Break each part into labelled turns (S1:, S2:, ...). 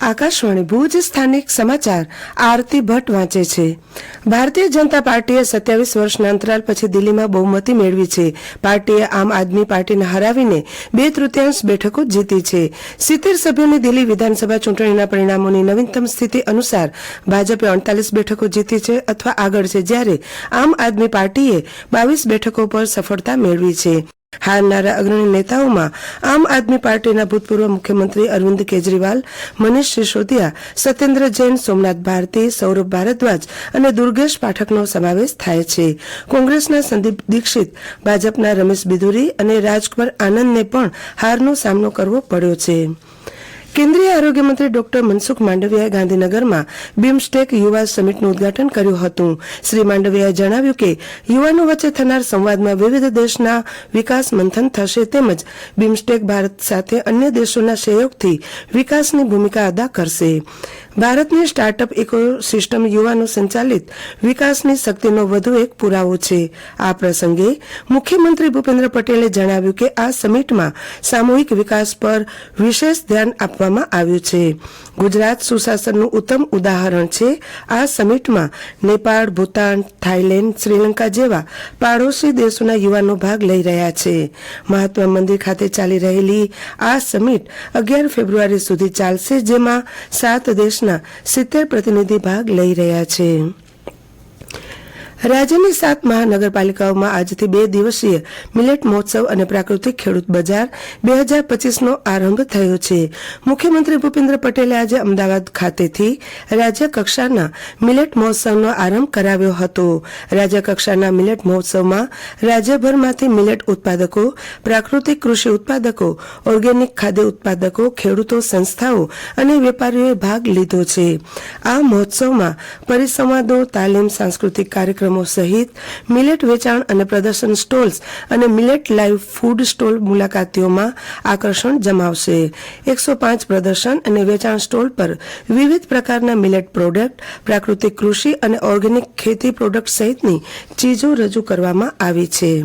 S1: આકાશવાણી ભુજ સ્થાનિક સમાચાર, આરતી ભટ્ટ વાંચે છે. ભારતીય જનતા પાર્ટીએ સત્યાવીસ વર્ષના અંતરાલ પછી દિલ્હીમાં બહુમતી મેળવી છે. પાર્ટીએ આમ આદમી પાર્ટીને હરાવીને બે તૃતીયાંશ બેઠકો જીતી છે. સિત્તેર સભ્યોની દિલ્હી વિધાનસભા ચૂંટણીના પરિણામોની નવીનતમ સ્થિતિ અનુસાર ભાજપે અડતાલીસ બેઠકો જીતી છે અથવા આગળ છે જ્યારે આમ આદમી પાર્ટીએ બાવીસ બેઠકો પર સફળતા મેળવી છે. હારનારા અગ્રણી નેતાઓમાં આમ આદમી પાર્ટીના ભૂતપૂર્વ મુખ્યમંત્રી અરવિંદ કેજરીવાલ, મનીષ સિસોદિયા, સત્યેન્દ્ર જૈન, સોમનાથ ભારતી, સૌરભ ભારદ્વાજ અને દુર્ગેશ પાઠકનો સમાવેશ થાય છે. કોંગ્રેસના સંદીપ દીક્ષિત, ભાજપના રમેશ બિધુરી અને રાજકુમાર આનંદને પણ હારનો સામનો કરવો પડ્યો છે. કેન્દ્રીય આરોગ્ય મંત્રી ડોક્ટર મનસુખ માંડવિયાએ ગાંધીનગરમાં બીમસ્ટેક યુવા સમિટનું ઉદઘાટન કર્યું હતું. શ્રી માંડવિયાએ જણાવ્યું કે યુવાનો વચ્ચે થનાર સંવાદમાં વિવિધ દેશના વિકાસ મંથન થશે તેમજ બીમસ્ટેક ભારત સાથે અન્ય દેશોના સહયોગથી વિકાસની ભૂમિકા અદા કરશે. ભારતની સ્ટાર્ટઅપ ઇકોસિસ્ટમ યુવાનો સંચાલિત વિકાસની શક્તિનો વધુ એક પુરાવો છે. આ પ્રસંગે મુખ્યમંત્રી ભૂપેન્દ્ર પટેલે જણાવ્યું કે આ સમિટમાં સામૂહિક વિકાસ પર વિશેષ ધ્યાન આપવામાં આવ્યું છે. ગુજરાત સુશાસનનું ઉત્તમ ઉદાહરણ છે. આ સમિટમાં નેપાળ, ભૂતાન, થાઇલેન્ડ, શ્રીલંકા જેવા પાડોશી દેશોના યુવાનો ભાગ લઈ રહ્યા છે. મહાત્મા મંદિર ખાતે ચાલી રહેલી આ સમિટ અગિયાર ફેબ્રુઆરી સુધી ચાલશે, જેમાં સાત દેશના સિત્તેર પ્રતિનિધિ ભાગ લઈ રહ્યા છે. રાજ્યની સાત મહાનગરપાલિકાઓમાં આજથી બે દિવસીય મિલેટ મહોત્સવ અને પ્રાકૃતિક ખેડૂત બજાર બે હજાર પચીસનો આરંભ થયો છે. મુખ્યમંત્રી ભૂપેન્દ્ર પટેલે આજે અમદાવાદ ખાતેથી રાજ્ય કક્ષાના મિલેટ મહોત્સવનો આરંભ કરાવ્યો હતો. રાજ્ય કક્ષાના મિલેટ મહોત્સવમાં રાજ્યભરમાંથી મિલેટ ઉત્પાદકો, પ્રાકૃતિક કૃષિ ઉત્પાદકો, ઓર્ગેનિક ખાદ્ય ઉત્પાદકો, ખેડૂતો, સંસ્થાઓ અને વેપારીઓએ ભાગ લીધો છે. આ મહોત્સવમાં પરિસંવાદો, તાલીમ, સાંસ્કૃતિક કાર્યક્રમો સહિત મિલેટ વેચાણ અને પ્રદર્શન સ્ટોલ્સ અને મિલેટ લાઈવ ફૂડ સ્ટોલ મુલાકાતીઓમાં આકર્ષણ જમાવશે. એકસો પાંચ પ્રદર્શન અને વેચાણ સ્ટોલ પર વિવિધ પ્રકારના મિલેટ પ્રોડક્ટ, પ્રાકૃતિક કૃષિ અને ઓર્ગેનિક ખેતી પ્રોડક્ટ સહિતની ચીજો રજૂ કરવામાં આવી છે.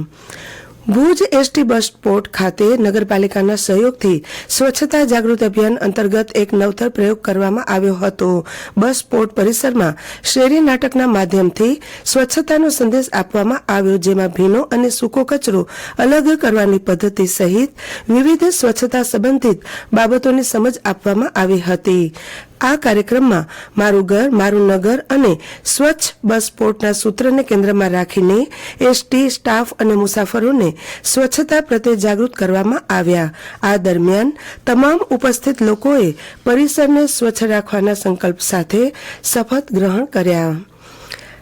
S1: ભુજ એસટી બસ પોર્ટ ખાતે નગરપાલિકાના સહયોગથી સ્વચ્છતા જાગૃત અભિયાન અંતર્ગત એક નવતર પ્રયોગ કરવામાં આવ્યો હતો. બસ પોર્ટ પરિસરમાં શેરી નાટકના માધ્યમથી સ્વચ્છતાનો સંદેશ આપવામાં આવ્યો, જેમાં ભીનો અને સૂકો કચરો અલગ કરવાની પદ્ધતિ સહિત વિવિધ સ્વચ્છતા સંબંધિત બાબતોની સમજ આપવામાં આવી હતી. આ કાર્યક્રમમાં મારું ઘર, મારું નગર અને સ્વચ્છ બસ પોર્ટના સૂત્રને કેન્દ્રમાં રાખીને એસટી સ્ટાફ અને મુસાફરોને સ્વચ્છતા પ્રત્યે જાગૃત કરવામાં આવ્યા. આ દરમિયાન તમામ ઉપસ્થિત લોકોએ પરિસરને સ્વચ્છ રાખવાના સંકલ્પ સાથે શપથ ગ્રહણ કર્યા.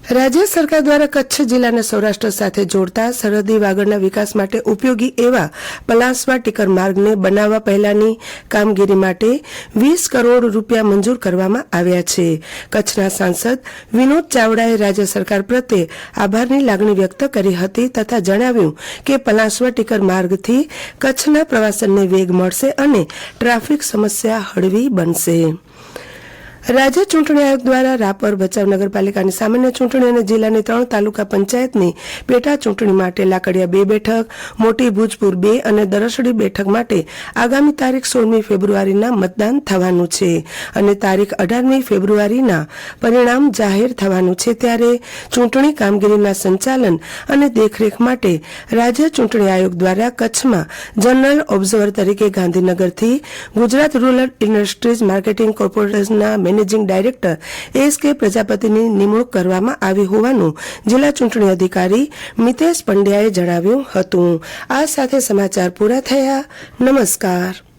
S1: રાજ્ય સરકાર દ્વારા કચ્છ જિલ્લાને સૌરાષ્ટ્ર સાથે જોડતા સરહદી વાગડના વિકાસ માટે ઉપયોગી એવા પલાસવા ટીકર માર્ગને બનાવવા પહેલાની કામગીરી માટે વીસ કરોડ રૂપિયા મંજૂર કરવામાં આવ્યા છે. કચ્છના સાંસદ વિનોદ ચાવડાએ રાજ્ય સરકાર પ્રત્યે આભારની લાગણી વ્યક્ત કરી હતી તથા જણાવ્યું કે પલાસવા ટીકર માર્ગથી કચ્છના પ્રવાસનને વેગ મળશે અને ટ્રાફિક સમસ્યા હળવી બનશે. રાજ્ય ચૂંટણી આયોગ દ્વારા રાપર ભચાઉ નગરપાલિકાની સામાન્ય ચૂંટણી અને જિલ્લાની ત્રણ તાલુકા પંચાયતની પેટા ચૂંટણી માટે લાકડિયા બે બેઠક, મોટી ભુજપુર બે અને દરસડી બેઠક માટે આગામી તારીખ સોળમી ફેબ્રુઆરીના મતદાન થવાનું છે. અને તારીખ અઢારમી ફેબ્રુઆરીના પરિણામ જાહેર થવાનું છે ત્યારે ચૂંટણી કામગીરીના સંચાલન અને દેખરેખ માટે રાજ્ય ચૂંટણી આયોગ દ્વારા કચ્છમાં જનરલ ઓબ્ઝર્વર તરીકે ગાંધીનગરથી ગુજરાત રૂરલ ઇન્ડસ્ટ્રીઝ માર્કેટિંગ કોર્પોરેશનના મેનેજિંગ ડાયરેક્ટર એસ કે પ્રજાપતિની નિમણૂક કરવામાં આવી હોવાનું જિલ્લા ચૂંટણી અધિકારી મિતેશ પંડ્યાએ જણાવ્યું હતું. આ સાથે સમાચાર પૂરા થયા. નમસ્કાર.